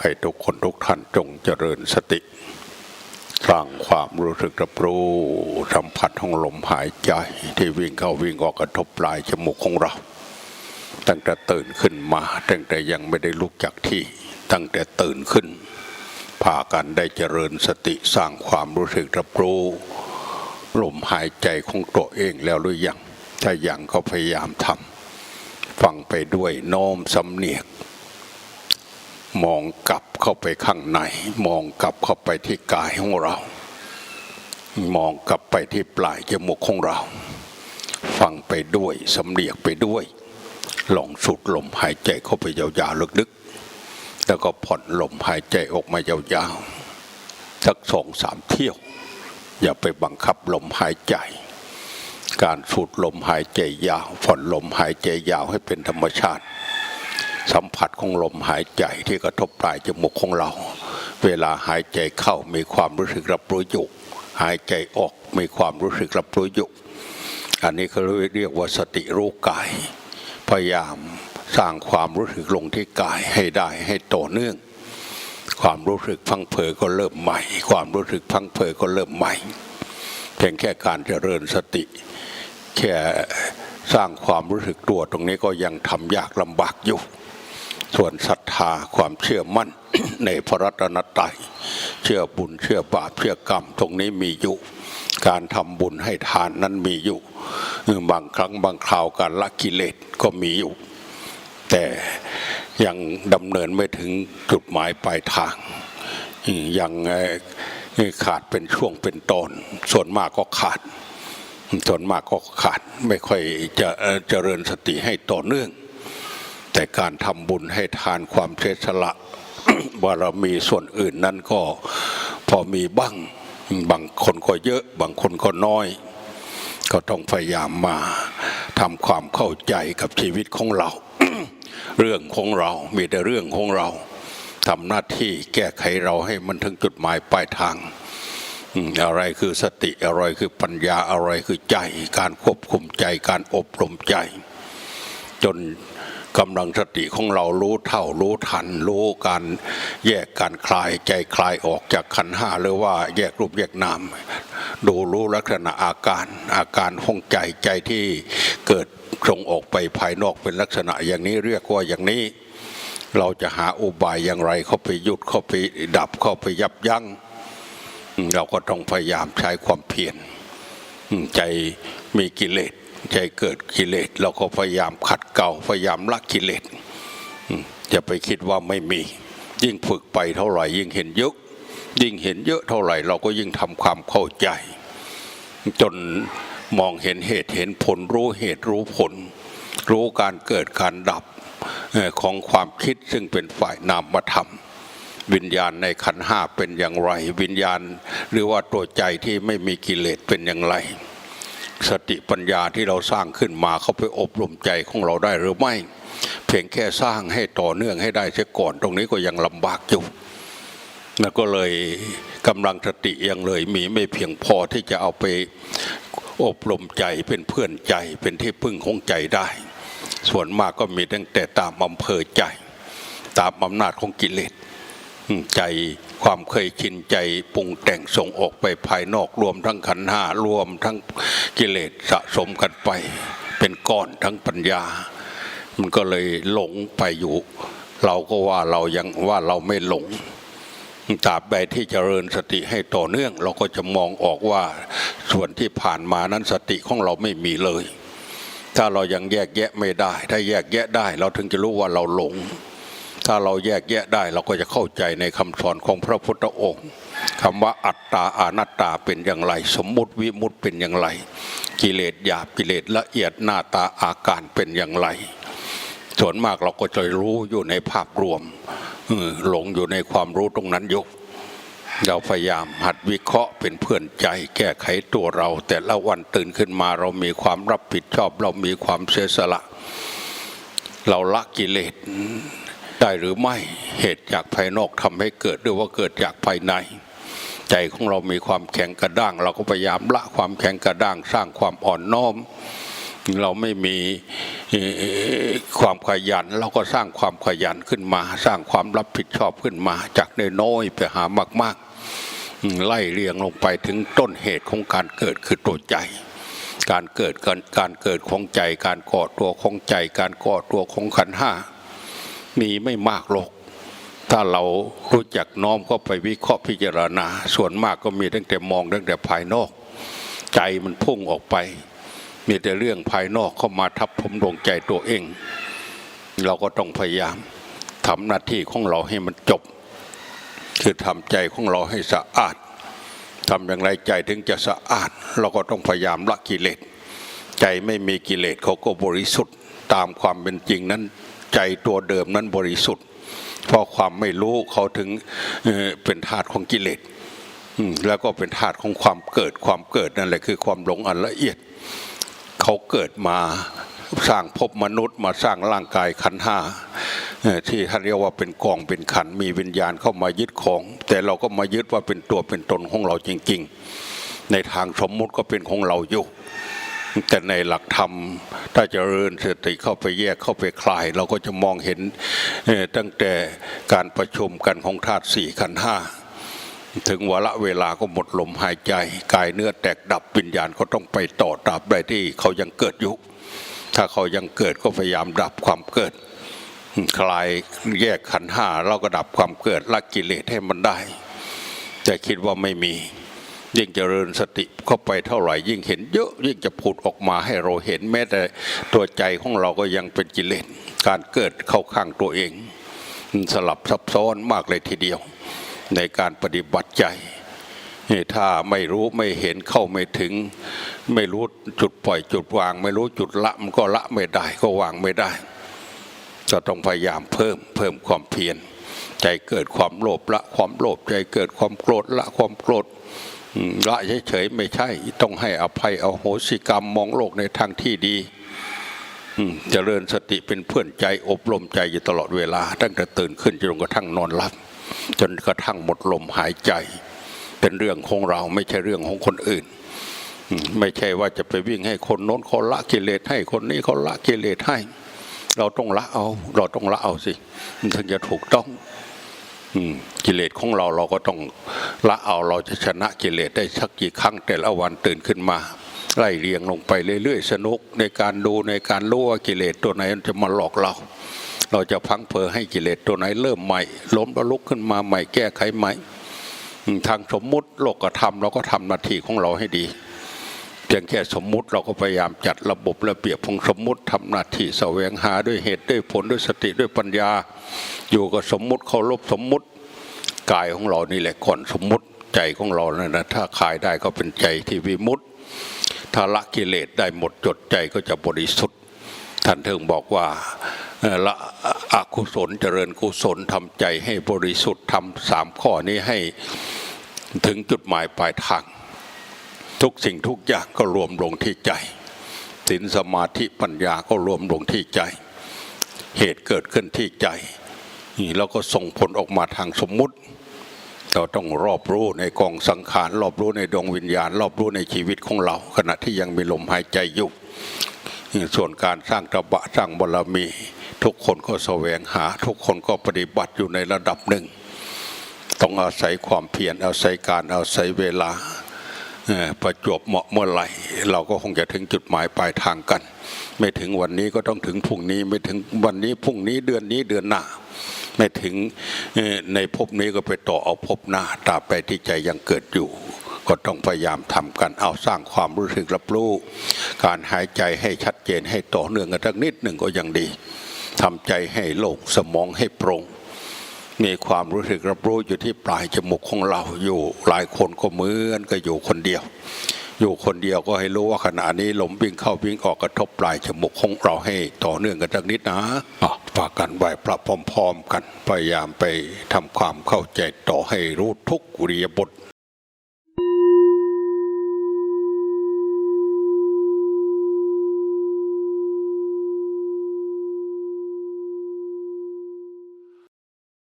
ให้ทุกคนทุกท่านจงเจริญสติ สร้างความรู้สึกรับรู้สัมผัสของลมหายใจที่วิ่งเข้าวิ่งออกกระทบปลายจมูกของเรา ตั้งแต่ตื่นขึ้นมาตั้งแต่ยังไม่ได้ลุกจากที่ ตั้งแต่ตื่นขึ้นพากันได้เจริญสติสร้างความรู้สึกรับรู้ลมหายใจของตัวเองแล้วหรือยังถ้ายังก็พยายามทำฟังไปด้วยโน้มสำเนียก มองกลับเข้าไปข้างใน มองกลับเข้าไปที่กายของเรา มองกลับไปที่ปลายจมูกของเรา ฟังไปด้วยสำเนียกไปด้วย ลองสูดลมหายใจเข้าไปยาวๆลึกๆ แล้วก็ผ่อนลมหายใจออกมายาวๆสักสองสามเที่ยว อย่าไปบังคับลมหายใจ การสูดลมหายใจยาวผ่อนลมหายใจยาวให้เป็นธรรมชาติ สัมผัสของลมหายใจที่กระทบปลายจมูกของเรา เวลาหายใจเข้ามีความรู้สึกรับรู้อยู่หายใจออกมีความรู้สึกรับรู้อยู่อันนี้เขาเรียกว่าสติรู้กาย พยายามสร้างความรู้สึกลงที่กายให้ได้ให้ต่อเนื่อง ความรู้สึกพังเพอก็เริ่มใหม่ ความรู้สึกพังเพอก็เริ่มใหม่เพียงแค่การเจริญสติ แค่สร้างความรู้สึกตัวตรงนี้ก็ยังทำยากลำบากอยู่ ส่วนศรัทธาความเชื่อมั่นในพระรัตนตรัยเชื่อบุญเชื่อบาปเชื่อกรรม ตรงนี้มีอยู่ การทำบุญให้ทานนั้นมีอยู่ บางครั้งบางคราวการละกิเลสก็มีอยู่ แต่ยังดำเนินไม่ถึงจุดหมายปลายทาง ยังขาดเป็นช่วงเป็นตอน ส่วนมากก็ขาด ส่วนมากก็ขาดไม่ค่อยจะเอ่อเจริญสติให้ต่อเนื่อง แต่การทำบุญให้ทานความเสียสละบารมีส่วนอื่นนั้นก็พอมีบ้างบางคนก็เยอะ บางคนก็น้อย ก็ต้องพยายามมาทำความเข้าใจกับชีวิตของเรา เรื่องของเรามีแต่เรื่องของเราทำหน้าที่แก้ไขเราให้มันถึงจุดหมายปลายทางอะไรคือสติอะไรคือปัญญาอะไรคือใจ การควบคุมใจการอบรมใจ จน กำลังสติของเรารู้เท่ารู้ทัน รู้การแยกการคลายใจคลายออกจากขันห้าหรือว่าแยกรูปแยกนามดูรู้ลักษณะอาการ อาการห้องใจใจที่เกิดส่งออกไปภายนอกเป็นลักษณะอย่างนี้เรียกว่าอย่างนี้ เราจะหาอุบายอย่างไรเข้าไปหยุดเข้าไปดับเข้าไปยับยั้งเราก็ต้องพยายามใช้ความเพียรใจมีกิเลส ใจเกิดกิเลสเราก็พยายามขัดเกลาพยายามละกิเลสอย่าไปคิดว่าไม่มี ยิ่งฝึกไปเท่าไหร่ ยิ่งเห็นเยอะยิ่งเห็นเยอะเท่าไหร่ เราก็ยิ่งทำความเข้าใจ จนมองเห็นเหตุเห็นผลรู้เหตุรู้ผล รู้การเกิดการดับของความคิดซึ่งเป็นฝ่ายนามธรรมวิญญาณในขันห้าเป็นอย่างไร วิญญาณ หรือว่าตัวใจที่ไม่มีกิเลสเป็นอย่างไร สติปัญญาที่เราสร้างขึ้นมาเขาไปอบรมใจของเราได้หรือไม่ เพียงแค่สร้างให้ต่อเนื่องให้ได้เสียก่อนตรงนี้ก็ยังลำบากอยู่แล้วก็เลยกำลังสติยังเลยมีไม่เพียงพอที่จะเอาไปอบรมใจเป็นเพื่อนใจเป็นที่พึ่งของใจได้ ส่วนมากก็มีตั้งแต่ตามอำเภอใจ ตามอำนาจของกิเลส ใจความเคยชินใจปรุงแต่งส่งออกไปภายนอกรวมทั้งขันห้ารวมทั้งกิเลสสะสมกันไป เป็นก้อนทั้งปัญญา มันก็เลยหลงไปอยู่ เราก็ว่าเรายังว่าเราไม่หลงตราบใดที่เจริญสติให้ต่อเนื่อง เราก็จะมองออกว่าส่วนที่ผ่านมานั้นสติของเราไม่มีเลย ถ้าเรายังแยกแยะไม่ได้ ถ้าแยกแยะได้ เราถึงจะรู้ว่าเราหลง ถ้าเราแยกแยะได้เราก็จะเข้าใจในคำสอนของพระพุทธองค์คำว่าอัตตาอานัตตาเป็นอย่างไร สมมุติวิมุติเป็นอย่างไร กิเลสหยาบกิเลสละเอียดหน้าตาอาการเป็นอย่างไร ส่วนมากเราก็จะรู้อยู่ในภาพรวมหลงอยู่ในความรู้ตรงนั้นอยู่เราพยายามหัดวิเคราะห์เป็นเพื่อนใจ แก้ไขตัวเรา แต่ละวันตื่นขึ้นมาเรามีความรับผิดชอบ เรามีความเสียสละ เราละกิเลส ได้หรือไม่เหตุจากภายนอกทำให้เกิดหรือว่าเกิดจากภายใน ใจของเรามีความแข็งกระด้าง เราก็พยายามละความแข็งกระด้าง สร้างความอ่อนน้อม เราไม่มีความขยัน เราก็สร้างความขยันขึ้นมา สร้างความรับผิดชอบขึ้นมา จากน้อยๆไปหามาก ๆ ไล่เรียงลงไปถึงต้นเหตุของการเกิดคือตัวใจการเกิดการเกิดของใจ การก่อตัวของใจ การก่อตัวของขันห้า มีไม่มากหรอก ถ้าเรารู้จักน้อมเข้าไปวิเคราะห์พิจารณา ส่วนมากก็มีตั้งแต่มองตั้งแต่ภายนอก ใจมันพุ่งออกไป มีแต่เรื่องภายนอกเข้ามาทับถมดวงใจตัวเอง เราก็ต้องพยายามทำหน้าที่ของเราให้มันจบ คือทำใจของเราให้สะอาดทำอย่างไรใจถึงจะสะอาด เราก็ต้องพยายามละกิเลส ใจไม่มีกิเลสเขาก็บริสุทธิ์ตามความเป็นจริงนั้น ใจตัวเดิมนั้นบริสุทธิ์ เพราะความไม่รู้เขาถึงเป็นธาตุของกิเลสแล้วก็เป็นธาตุของความเกิดความเกิดนั่นแหละคือความหลงอันละเอียด เขาเกิดมาสร้างภพมนุษย์มาสร้างร่างกายขันห้าที่ท่านเรียกว่าเป็นกองเป็นขันมีวิญญาณเข้ามายึดของ แต่เราก็มายึดว่าเป็นตัวเป็นตนของเราจริง ๆ ในทางสมมุติก็เป็นของเราอยู่ แต่ในหลักธรรม ถ้าเจริญสติเข้าไปแยกเข้าไปคลาย เราก็จะมองเห็นตั้งแต่การประชุมกันของธาตุสี่ขันธ์ห้าถึงวาระเวลาก็หมดลมหายใจ กายเนื้อแตกดับวิญญาณก็ต้องไปต่อตราบใดที่เขายังเกิดอยู่ ถ้าเขายังเกิดก็พยายามดับความเกิด คลายแยกขันธ์ห้าเราก็ดับความเกิดละกิเลสให้มันได้ แต่คิดว่าไม่มี ยิ่งเจริญสติเข้าไปเท่าไหร่ยิ่งเห็นเยอะยิ่งจะผุดออกมาให้เราเห็นแม้แต่ตัวใจของเราก็ยังเป็นกิเลสการเกิดเข้าข้างตัวเอง สลับซับซ้อนมากเลยทีเดียว ในการปฏิบัติใจถ้าไม่รู้ไม่เห็นเข้าไม่ถึง ไม่รู้จุดปล่อยจุดวาง ไม่รู้จุดละมันก็ละไม่ได้ก็วางไม่ได้ก็ต้องพยายามเพิ่มเพิ่มความเพียรใจเกิดความโลภละความโลภใจเกิดความโกรธละความโกรธ ละเฉยๆไม่ใช่ ต้องให้อภัยเอาโหสิกรรมมองโลกในทางที่ดีเจริญสติเป็นเพื่อนใจอบรมใจอยู่ตลอดเวลา ตั้งแต่ตื่นขึ้นจนกระทั่งนอนหลับ จนกระทั่งหมดลมหายใจ เป็นเรื่องของเราไม่ใช่เรื่องของคนอื่น ไม่ใช่ว่าจะไปวิ่งให้คนโน้นเขาละกิเลสให้คนนี้เขาละกิเลสให้ เราต้องละเอา เราต้องละเอาสิมันถึงจะถูกต้อง กิเลสของเราเราก็ต้องละเอาเราจะชนะกิเลสได้สักกี่ครั้งแต่ละวันตื่นขึ้นมาไล่เรียงลงไปเรื่อยๆ สนุกในการดูในการรู้ว่ากิเลสตัวไหนจะมาหลอกเรา เราจะพังเพอให้กิเลสตัวไหนเริ่มใหม่ ล้มแล้วลุกขึ้นมาใหม่แก้ไขใหม่ ทางสมมุติโลกธรรมเราก็ทำหน้าที่ของเราให้ดี เพียงแค่สมมุติเราก็พยายามจัดระบบระเบียบของสมมุติทำหน้าที่แสวงหาด้วยเหตุด้วยผลด้วยสติด้วยปัญญา อยู่กับสมมุติเคารพสมมุติกายของเรานี่แหละก่อนสมมุติใจของเรานะนะถ้าคลายได้ก็เป็นใจที่วิมุตถ้าละกิเลสได้หมดจดใจก็จะบริสุทธิ์ท่านถึงบอกว่าละอกุศลเจริญกุศลทำใจให้บริสุทธิ์ทำสามข้อนี้ให้ถึงจุดหมายปลายทาง ทุกสิ่งทุกอย่างก็รวมลงที่ใจศีลสมาธิปัญญาก็รวมลงที่ใจ เหตุเกิดขึ้นที่ใจนี่แล้วก็ส่งผลออกมาทางสมมุติ เราต้องรอบรู้ในกองสังขารรอบรู้ในดวงวิญญาณ รอบรู้ในชีวิตของเรา ขณะที่ยังมีลมหายใจอยู่ส่วนการสร้างตบะสร้างบารมี ทุกคนก็แสวงหา ทุกคนก็ปฏิบัติอยู่ในระดับหนึ่ง ต้องอาศัยความเพียรอาศัยการอาศัยเวลา ประจบเหมาะเมื่อไหร่ เราก็คงจะถึงจุดหมายปลายทางกัน ไม่ถึงวันนี้ก็ต้องถึงพรุ่งนี้ไม่ถึงวันนี้พรุ่งนี้เดือนนี้เดือนหน้า ไม่ถึงในภพนี้ก็ไปต่อเอาภพหน้าตราบไปที่ใจยังเกิดอยู่ก็ต้องพยายามทำกันเอาสร้างความรู้สึกรับรู้ การหายใจให้ชัดเจนให้ต่อเนื่องกันสักนิดหนึ่งก็ยังดีทำใจให้โล่งสมองให้โปร่ง มีความรู้สึกรับรู้อยู่ที่ปลายจมูกของเราอยู่หลายคนก็เหมือนก็อยู่คนเดียว อยู่คนเดียวก็ให้รู้ว่าขณะนี้ลมวิ่งเข้าวิ่งออกกระทบปลายจมูกของเราให้ต่อเนื่องกันสักนิดนะฝากกันไหวพระพร้อมๆกันพยายามไปทำความเข้าใจต่อให้รู้ทุกเรียบท